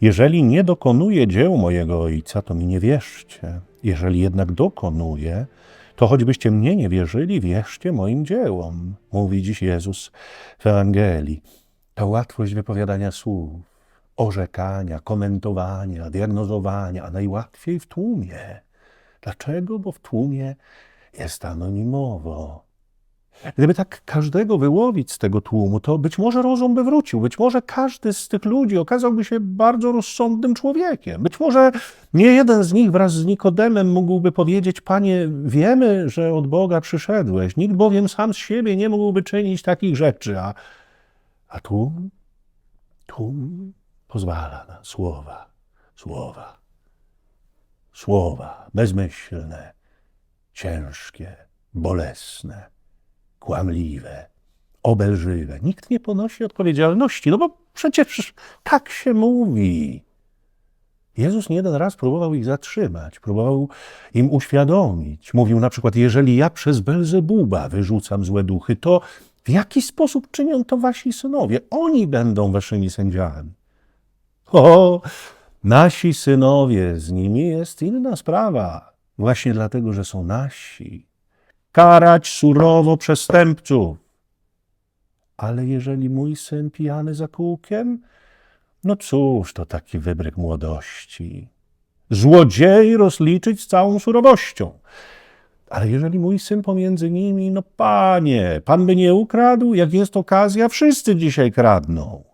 Jeżeli nie dokonuje dzieł mojego Ojca, to mi nie wierzcie. Jeżeli jednak dokonuje, to choćbyście mnie nie wierzyli, wierzcie moim dziełom, mówi dziś Jezus w Ewangelii. Ta łatwość wypowiadania słów, orzekania, komentowania, diagnozowania, a najłatwiej w tłumie. Dlaczego? Bo w tłumie jest anonimowo. Gdyby tak każdego wyłowić z tego tłumu, to być może rozum by wrócił. Być może każdy z tych ludzi okazałby się bardzo rozsądnym człowiekiem. Być może nie jeden z nich wraz z Nikodemem mógłby powiedzieć: Panie, wiemy, że od Boga przyszedłeś. Nikt bowiem sam z siebie nie mógłby czynić takich rzeczy. A, a tłum, tłum pozwala na słowa, słowa, słowa bezmyślne, ciężkie, bolesne kłamliwe, obelżywe. Nikt nie ponosi odpowiedzialności, no bo przecież tak się mówi. Jezus nie jeden raz próbował ich zatrzymać, próbował im uświadomić. Mówił na przykład, jeżeli ja przez Belzebuba wyrzucam złe duchy, to w jaki sposób czynią to wasi synowie? Oni będą waszymi sędziami. O, nasi synowie, z nimi jest inna sprawa. Właśnie dlatego, że są nasi karać surowo przestępców. Ale jeżeli mój syn pijany za kółkiem, no cóż to taki wybryk młodości. Złodziei rozliczyć z całą surowością. Ale jeżeli mój syn pomiędzy nimi, no panie, pan by nie ukradł, jak jest okazja, wszyscy dzisiaj kradną.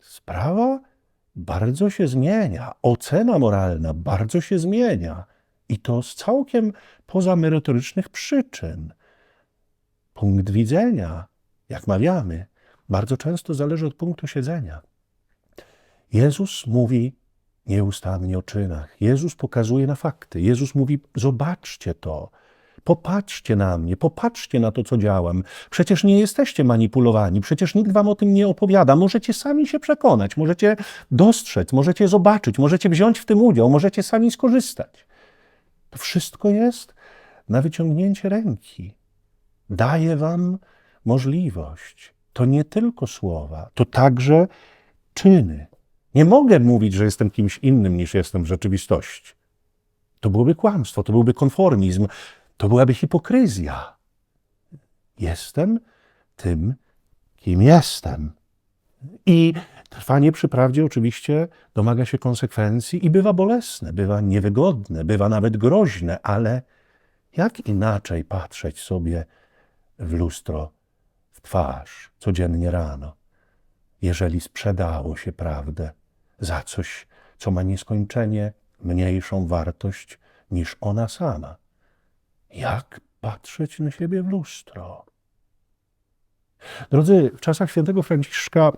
Sprawa bardzo się zmienia, ocena moralna bardzo się zmienia. I to z całkiem pozamerytorycznych przyczyn. Punkt widzenia, jak mawiamy, bardzo często zależy od punktu siedzenia. Jezus mówi nieustannie o czynach. Jezus pokazuje na fakty. Jezus mówi: Zobaczcie to. Popatrzcie na mnie, popatrzcie na to, co działam. Przecież nie jesteście manipulowani, przecież nikt wam o tym nie opowiada. Możecie sami się przekonać, możecie dostrzec, możecie zobaczyć, możecie wziąć w tym udział, możecie sami skorzystać. To wszystko jest na wyciągnięcie ręki. Daje wam możliwość. To nie tylko słowa, to także czyny. Nie mogę mówić, że jestem kimś innym niż jestem w rzeczywistości. To byłoby kłamstwo, to byłby konformizm, to byłaby hipokryzja. Jestem tym, kim jestem. I trwanie przy prawdzie oczywiście domaga się konsekwencji i bywa bolesne, bywa niewygodne, bywa nawet groźne, ale jak inaczej patrzeć sobie w lustro, w twarz codziennie rano, jeżeli sprzedało się prawdę za coś, co ma nieskończenie mniejszą wartość niż ona sama? Jak patrzeć na siebie w lustro? Drodzy, w czasach świętego Franciszka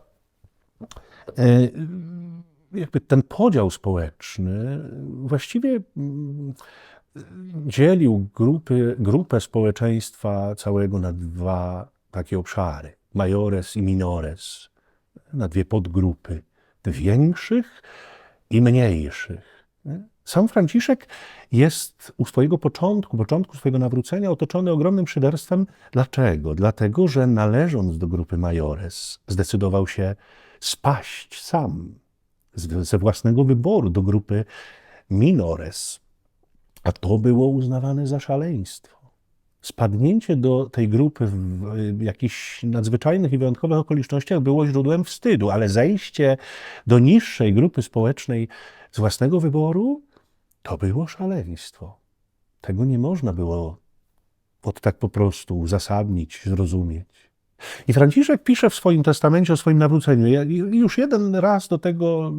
jakby ten podział społeczny właściwie mm, dzielił grupy, grupę społeczeństwa całego na dwa takie obszary, majores i minores, na dwie podgrupy, większych i mniejszych. Sam Franciszek jest u swojego początku, początku swojego nawrócenia otoczony ogromnym szyderstwem. Dlaczego? Dlatego, że należąc do grupy majores, zdecydował się spaść sam ze własnego wyboru do grupy minores. A to było uznawane za szaleństwo. Spadnięcie do tej grupy w jakichś nadzwyczajnych i wyjątkowych okolicznościach było źródłem wstydu, ale zejście do niższej grupy społecznej z własnego wyboru to było szaleństwo. Tego nie można było od tak po prostu uzasadnić, zrozumieć. I Franciszek pisze w swoim testamencie o swoim nawróceniu. Ja już jeden raz do tego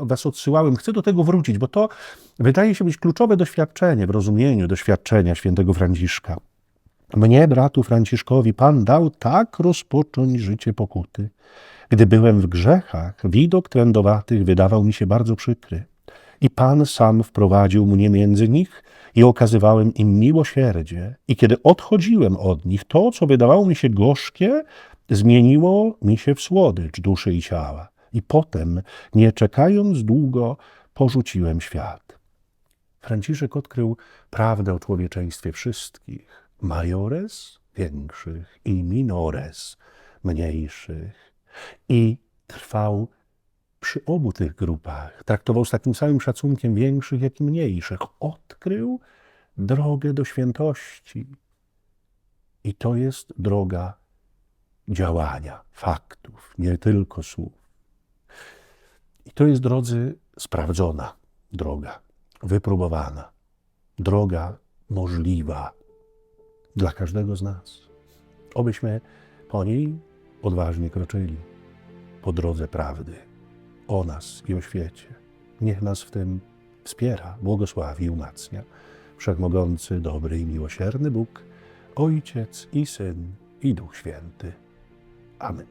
y, was odsyłałem, chcę do tego wrócić, bo to wydaje się być kluczowe doświadczenie w rozumieniu doświadczenia świętego Franciszka. Mnie, bratu Franciszkowi, Pan dał tak rozpocząć życie pokuty. Gdy byłem w grzechach, widok trędowatych wydawał mi się bardzo przykry. I Pan sam wprowadził mnie między nich i okazywałem im miłosierdzie. I kiedy odchodziłem od nich, to, co wydawało mi się gorzkie, zmieniło mi się w słodycz duszy i ciała. I potem, nie czekając długo, porzuciłem świat. Franciszek odkrył prawdę o człowieczeństwie wszystkich, majores większych i minores mniejszych, i trwał przy obu tych grupach traktował z takim samym szacunkiem większych, jak i mniejszych. Odkrył drogę do świętości. I to jest droga działania, faktów, nie tylko słów. I to jest, drodzy, sprawdzona droga, wypróbowana, droga możliwa dla każdego z nas. Obyśmy po niej odważnie kroczyli po drodze prawdy o nas i o świecie. Niech nas w tym wspiera, błogosławi, umacnia Wszechmogący, dobry i miłosierny Bóg, Ojciec i Syn i Duch Święty. Amen.